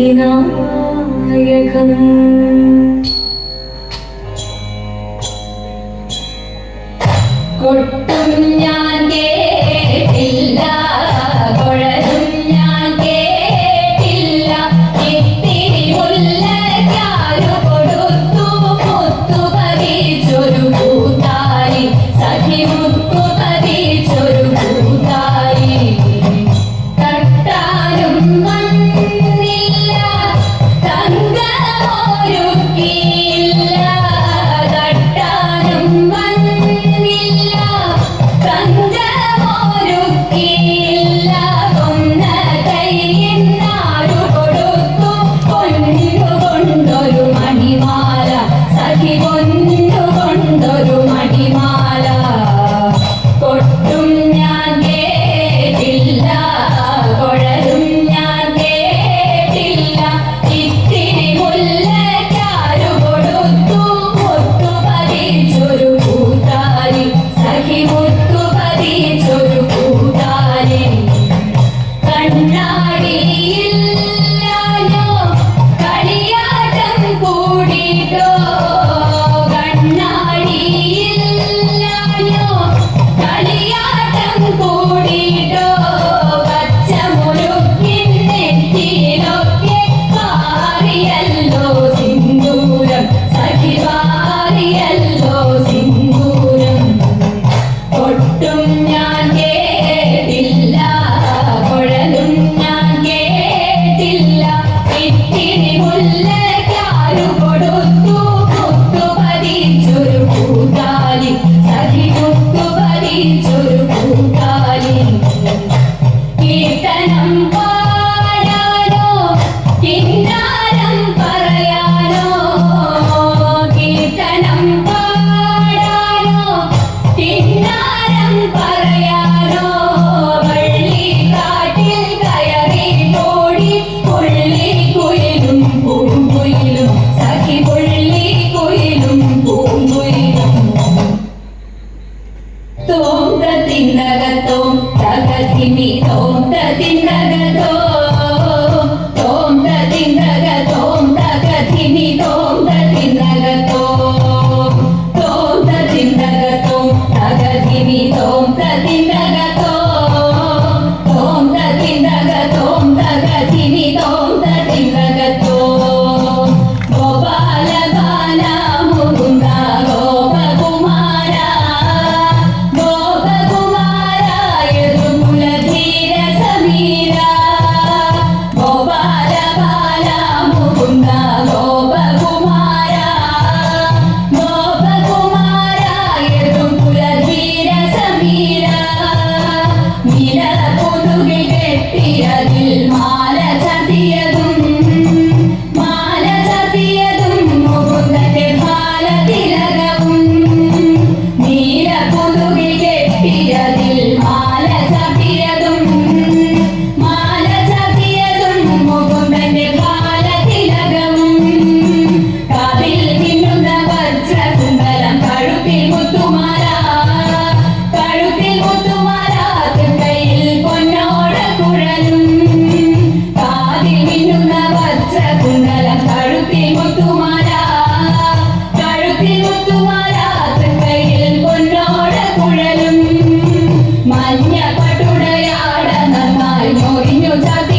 വിനായകം കൊട്ടും ഞാൻ മഞ്ഞ പടുടയാട നന്നായി മോരിഞ്ഞു ചാത്തി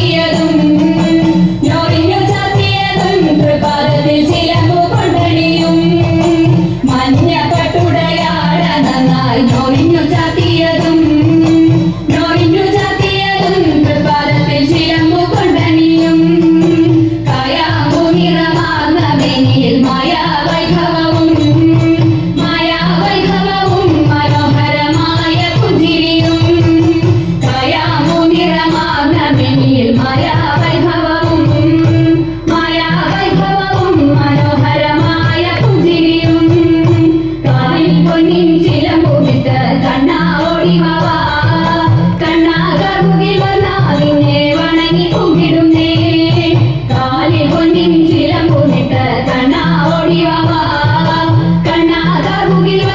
jubiló.